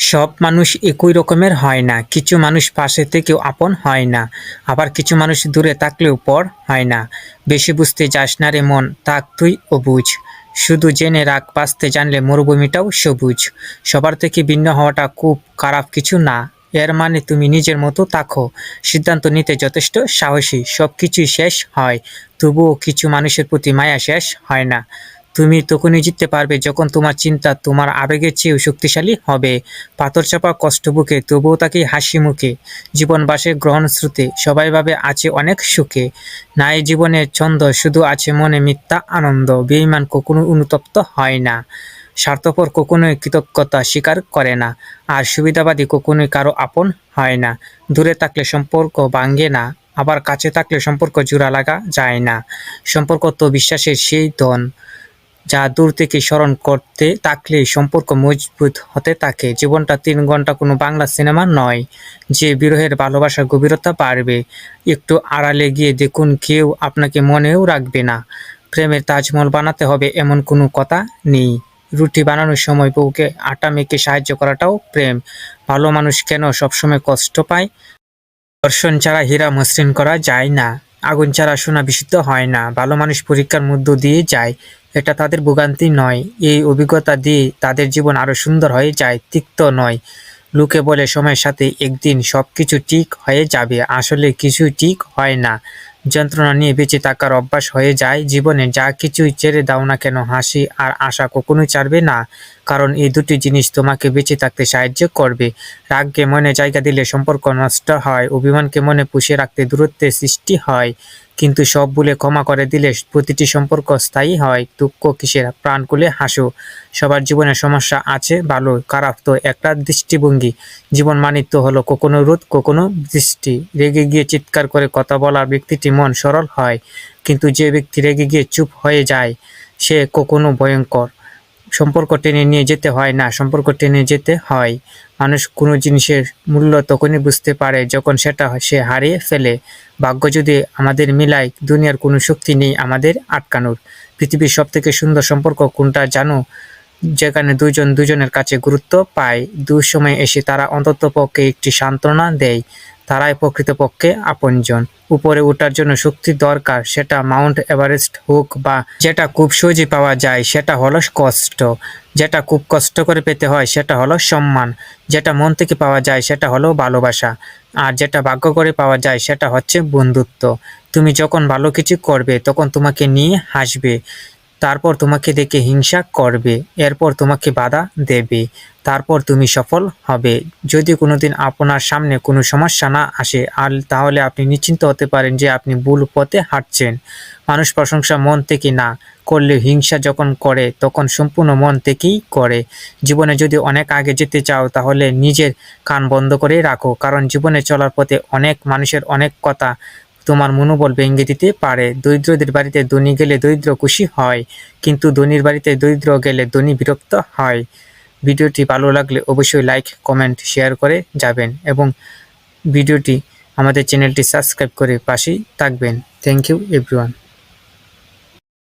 সব মানুষ একই রকমের হয় না। কিছু মানুষ পাশে থেকেও আপন হয় না, আবার কিছু মানুষ দূরে থাকলেও পর হয় না। বেশি বুঝতে যাস না রে মন তাক তুই ও বুঝ। শুধু জেনে রাখ, বাঁচতে জানলে মরুভূমিটাও সবুজ। সবার থেকে ভিন্ন হওয়াটা খুব খারাপ কিছু না, এর মানে তুমি নিজের মতো থাকো। সিদ্ধান্ত নিতে যথেষ্ট সাহসী সব কিছুই শেষ হয়, তবুও কিছু মানুষের প্রতি মায়া শেষ হয় না। তুমি তখনই জিততে পারবে যখন তোমার চিন্তা তোমার আবেগের চেয়েও শক্তিশালী হবে। পাথর চাপা কষ্ট বুকে, তবুও তাকে হাসি মুখে। জীবন বাসে গ্রহণ শ্রুতে সবাই ভাবে আছে অনেক সুখে। নাই জীবনের ছন্দ, শুধু আছে মনে মিথ্যা আনন্দ। বেঈমান কখনো অনুতপ্ত হয় না। স্বার্থপর কখনোই কৃতজ্ঞতা স্বীকার করে না। আর সুবিধাবাদী কখনোই কারও আপন হয় না। দূরে থাকলে সম্পর্ক ভাঙ্গে না, আবার কাছে থাকলে সম্পর্ক জোড়া লাগা যায় না। সম্পর্ক তো বিশ্বাসের সেই ধন। যা দূর থেকে স্মরণ করতে থাকলে সম্পর্ক মজবুত হতে থাকে। জীবনটা তিন ঘণ্টা কোনো বাংলা সিনেমা নয়, যে বিরহের ভালোবাসার গভীরতা বাড়বে। একটু আড়ালে গিয়ে দেখুন, কেউ আপনাকে মনেও রাখবে না। প্রেমের তাজমহল বানাতে হবে এমন কোনো কথা নেই। রুটি বানানোর সময় বউকে আটা মেখে সাহায্য করাটাও প্রেম। ভালো মানুষ কেন সবসময় কষ্ট পায়? দর্শন ছাড়া হীরা মসৃণ করা যায় না। আগুন ছাড়া সোনা বিশুদ্ধ হয় না। ভালো মানুষ পরীক্ষার মধ্য দিয়ে যায়। এটা তাদের ভোগান্তি নয়। এই অভিজ্ঞতা দিয়ে তাদের জীবন আরও সুন্দর হয়ে যায়, তিক্ত নয়। লোকে বলে, সময়ের সাথে একদিন সব কিছু ঠিক হয়ে যাবে। আসলে কিছু ঠিক হয় না। যন্ত্রণা নিয়ে বেঁচে থাকার অভ্যাস হয়ে যায়। জীবনে যা কিছুই ছেড়ে দাও না কেন, হাসি আর আশা কখনোই ছাড়বে না। কারণ এই দুটি জিনিস তোমাকে বেঁচে থাকতে সাহায্য করবে। রাগকে মনে জায়গা দিলে সম্পর্ক নষ্ট হয়, অভিমানকে মনে পুষে রাখতে দূরত্বের সৃষ্টি হয়। কিন্তু সব ভুলে ক্ষমা করে দিলে প্রতিটি সম্পর্ক স্থায়ী হয়। দুঃখ কিসের? প্রাণ খুলে হাসো। সবার জীবনে সমস্যা আছে, ভালো, খারাপ তো একটা দৃষ্টিভঙ্গি। জীবন মানিত্য হলো কখনো রোদ কখনো দৃষ্টি। রেগে গিয়ে চিৎকার করে কথা বলা ব্যক্তিটি মন সরল হয়, কিন্তু যে ব্যক্তি রেগে গিয়ে চুপ হয়ে যায়, সে কখনো ভয়ঙ্কর। সম্পর্ক টেনে নিয়ে যেতে হয় না, সম্পর্ক টেনে যেতে হয়। মানুষ কোনো জিনিসের মূল্য তখনই বুঝতে পারে যখন সেটা সে হারিয়ে ফেলে। ভাগ্য যদি আমাদের মিলায়, দুনিয়ার কোনো শক্তি নেই আমাদের আটকানোর। পৃথিবীর সব থেকে সুন্দর সম্পর্ক কোনটা জানো? যেখানে দুজন দুজনের কাছে গুরুত্ব পায়। দুঃসময় এসে তারা অন্তত পক্ষে একটি সান্ত্বনা দেয়। তারাই প্রকৃতপক্ষে আপনজন। উপরে ওঠার জন্য শক্তি দরকার, সেটা মাউন্ট এভারেস্ট হোক বা যেটা খুব সহজে পাওয়া যায়, সেটা হলো কষ্ট। যেটা খুব কষ্ট করে পেতে হয়, সেটা হলো সম্মান। যেটা মন থেকে পাওয়া যায়, সেটা হলো ভালোবাসা। আর যেটা ভাগ্য করে পাওয়া যায়, সেটা হচ্ছে বন্ধুত্ব। তুমি যখন ভালো কিছু করবে, তখন তোমাকে নিয়ে হাসবে। তারপর তোমাকে দেখে হিংসা করবে, এরপর তোমাকে বাধা দেবে, তারপর তুমি সফল হবে। যদি কোনোদিন আপনার সামনে কোনো সমস্যা না আসে আর তাহলে আপনি নিশ্চিন্ত হতে পারেন যে আপনি ভুল পথে হাঁটছেন। মানুষ প্রশংসা মন থেকে না করলে হিংসা যখন করে, তখন সম্পূর্ণ মন থেকেই করে। জীবনে যদি অনেক আগে যেতে চাও, তাহলে নিজের কান বন্ধ করে রাখো, কারণ জীবনে চলার পথে অনেক মানুষের অনেক কথা তোমার মনোবল ভেঙে দিতে পারে। দরিদ্রদের বাড়িতে ধনী গেলে দরিদ্র খুশি হয়, কিন্তু ধনীর বাড়িতে দরিদ্র গেলে ধনী বিরক্ত হয়। ভিডিওটি ভালো লাগলে অবশ্যই লাইক, কমেন্ট, শেয়ার করে যাবেন এবং ভিডিওটি আমাদের চ্যানেলটি সাবস্ক্রাইব করে পাশেই থাকবেন। Thank you, everyone.